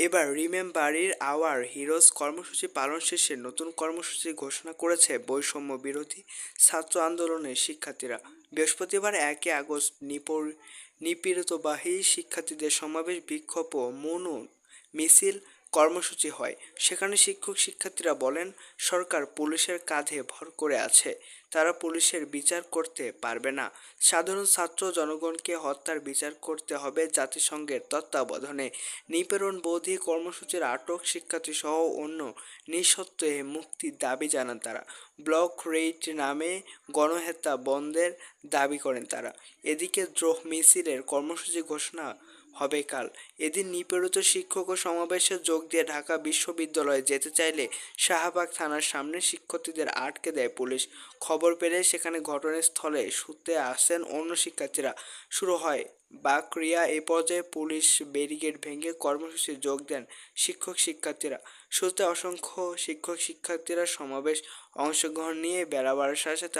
এবার রিমেম্বারির hour heroes কর্মসূচি পালন শেষে নতুন কর্মসূচি ঘোষণা করেছে বৈষম্য বিরোধী ছাত্র আন্দোলনের শিক্ষার্থীরা। বৃহস্পতিবার একে আগস্ট নিপর নিপীড়িতবাহী শিক্ষার্থীদের সমাবেশ বিক্ষোভ ও মৌন মিছিল কর্মসূচি হয়। সেখানে শিক্ষক শিক্ষার্থীরা বলেন, সরকার পুলিশের কাঁধে ভর করে আছে। তারা পুলিশের বিচার করতে পারবে না। সাধারণ ছাত্র জনগণকে হত্যার বিচার করতে হবে জাতিসংঘের তত্ত্বাবধানে। নিপীড়ন বৌদ্ধি কর্মসূচির আটক শিক্ষার্থী সহ অন্য নিঃসত্ত্বে মুক্তির দাবি জানান তারা। ব্লক রেইট নামে গণহত্যা বন্ধের দাবি করেন তারা। এদিকে দ্রোহ মিছিলের কর্মসূচি ঘোষণা হবে কাল। এদিন নিপীড়িত শিক্ষক ও সমাবেশে যোগ দিয়ে ঢাকা বিশ্ববিদ্যালয়ে যেতে চাইলে শাহবাগ থানার সামনে শিক্ষার্থীদের আটকে দেয় পুলিশ। খবর পেলে সেখানে ঘটনাস্থলে শুতে আসেন অন্য শিক্ষার্থীরা। শুরু হয় বাকরিয়া। এ পর্যায়ে পুলিশ ব্যারিকেড ভেঙে কর্মসূচি যোগ দেন শিক্ষক শিক্ষার্থীরা। শুরুতে অসংখ্য শিক্ষক শিক্ষার্থীরা সমাবেশ অংশগ্রহণ নিয়ে বেড়াবার সাথে সাথে